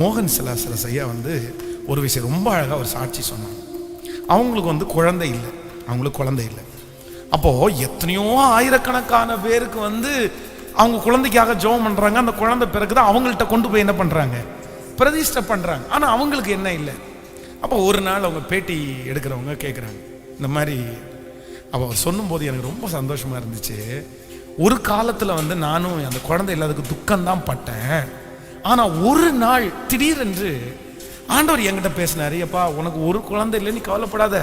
மோகன் சிலாசரஸ் ஐயா வந்து ஒரு விஷயம் ரொம்ப அழகாக ஒரு சாட்சி சொன்னாங்க. அவங்களுக்கு வந்து குழந்தை இல்லை. அவங்களுக்கு குழந்தை இல்லை. அப்போது எத்தனையோ ஆயிரக்கணக்கான பேருக்கு வந்து அவங்க குழந்தைக்காக ஜெபம் பண்ணுறாங்க அந்த குழந்தை பிறகு தான் அவங்கள்ட்ட கொண்டு போய் என்ன பண்ணுறாங்க பிரதிஷ்டை பண்ணுறாங்க ஆனால் அவங்களுக்கு என்ன இல்லை? அப்போ ஒரு நாள் அவங்க பேட்டி எடுக்கிறவங்க கேட்குறாங்க இந்த மாதிரி அவள் சொல்லும்போது எனக்கு ரொம்ப சந்தோஷமாக இருந்துச்சு. ஒரு காலத்தில் வந்து நானும் அந்த குழந்தை இல்லாததுக்கு துக்கம்தான் பட்டேன். ஆனால் ஒரு நாள் திடீரென்று ஆண்டவர் என்கிட்ட பேசினாரு அப்பா உனக்கு ஒரு குழந்தை இல்லை நீ கவலைப்படாத.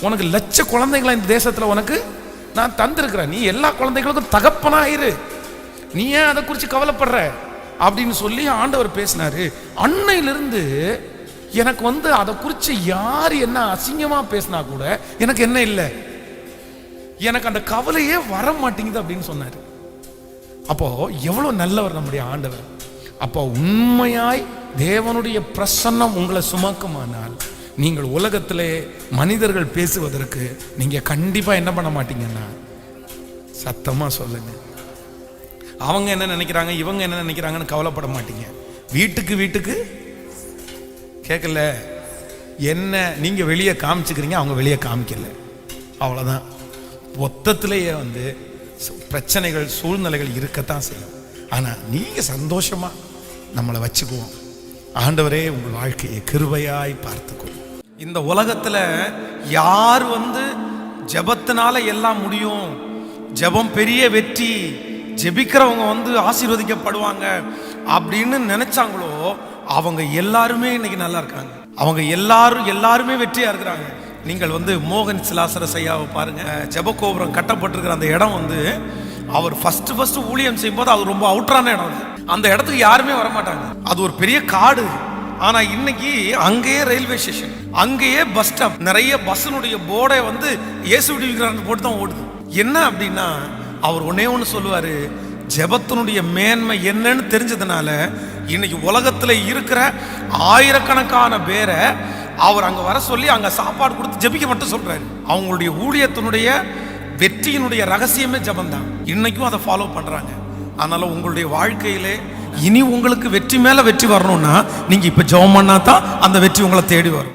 உனக்கு லட்ச குழந்தைங்களா இந்த தேசத்தில் உனக்கு? நான் தந்திருக்கிறேன். நீ எல்லா குழந்தைகளுக்கும் தகப்பனாயிரு நீ ஏன் அதை குறித்து கவலைப்படுற? அப்படின்னு சொல்லி ஆண்டவர் பேசினாரு. அன்னையிலிருந்து எனக்கு வந்து அதை குறித்து யார் என்ன அசிங்கமாக பேசினா கூட எனக்கு என்ன இல்லை. எனக்கு அந்த கவலையே வர மாட்டேங்குது அப்படின்னு சொன்னார். அப்போ எவ்வளோ நல்லவர் நம்முடைய ஆண்டவர். அப்போ உண்மையாய் தேவனுடைய பிரசன்னம் உங்களை சுமக்குமானால் நீங்கள் உலகத்திலே மனிதர்கள் பேசுவதற்கு நீங்க கண்டிப்பா என்ன பண்ண மாட்டீங்கன்னா சத்தமா சொல்லுங்க. அவங்க என்ன நினைக்கிறாங்க இவங்க என்ன நினைக்கிறாங்கன்னு கவலைப்பட மாட்டீங்க. வீட்டுக்கு வீட்டுக்கு கேட்கல என்ன நீங்க வெளியே காமிச்சுக்கிறீங்க அவங்க வெளியே காமிக்கல. அவ்வளோதான் மொத்தத்திலேயே வந்து சு- பிரச்சனைகள் சூழ்நிலைகள் இருக்கத்தான் செய்யும். ஆனால் நீங்கள் சந்தோஷமாக நம்மளை வச்சுக்குவோம். ஆண்டவரே உங்கள் வாழ்க்கையை கிருபையாய் பார்த்துக்கொள்ளும் இந்த உலகத்தில் யார் வந்து ஜபத்தினால எல்லாம் முடியும்? ஜெபம் பெரிய வெற்றி. ஜெபிக்கிறவங்க வந்து ஆசீர்வதிக்கப்படுவாங்க அப்படின்னு நினைச்சாங்களோ அவங்க எல்லாருமே இன்னைக்கு நல்லா இருக்காங்க. அவங்க எல்லாரும் எல்லாருமே வெற்றியா இருக்கிறாங்க. நீங்கள் வந்து மோகன் சிலாசர ஐயாவை பாருங்க. ஜெபகோபுரம் கட்டப்பட்டிருக்கிற அந்த இடம் வந்து அவர் ஃபஸ்ட்டு ஃபஸ்ட்டு ஊழியம் செய்யும்போது அது ரொம்ப அவுட்டரான இடம் அது. அந்த இடத்துக்கு யாருமே வர மாட்டாங்க அது ஒரு பெரிய காடு. ஆனா இன்னைக்கு அங்கேயே ரயில்வே ஸ்டேஷன் அங்கேயே பஸ் ஸ்டாப் நிறைய பஸ்ஸினுடைய போர்டை வந்து ஏசு விடுவிக்கிறான்னு போட்டு தான் ஓடுது. என்ன அப்படின்னா அவர் ஒன்னே ஒன்று சொல்லுவாரு ஜெபத்தினுடைய மேன்மை என்னன்னு தெரிஞ்சதுனால இன்னைக்கு உலகத்தில் இருக்கிற ஆயிரக்கணக்கான பேரை அவர் அங்கே வர சொல்லி அங்கே சாப்பாடு கொடுத்து ஜெபிக்க மட்டும் சொல்கிறாரு அவங்களுடைய ஊழியத்தினுடைய வெற்றியினுடைய ரகசியமே ஜெபம்தான். இன்னைக்கும் அதை ஃபாலோ பண்ணுறாங்க அதனால் உங்களுடைய வாழ்க்கையிலே இனி உங்களுக்கு வெற்றி மேலே வெற்றி வரணும்னா நீங்கள் இப்போ ஜெபம் பண்ணா தான் அந்த வெற்றி உங்களை தேடி வரும்.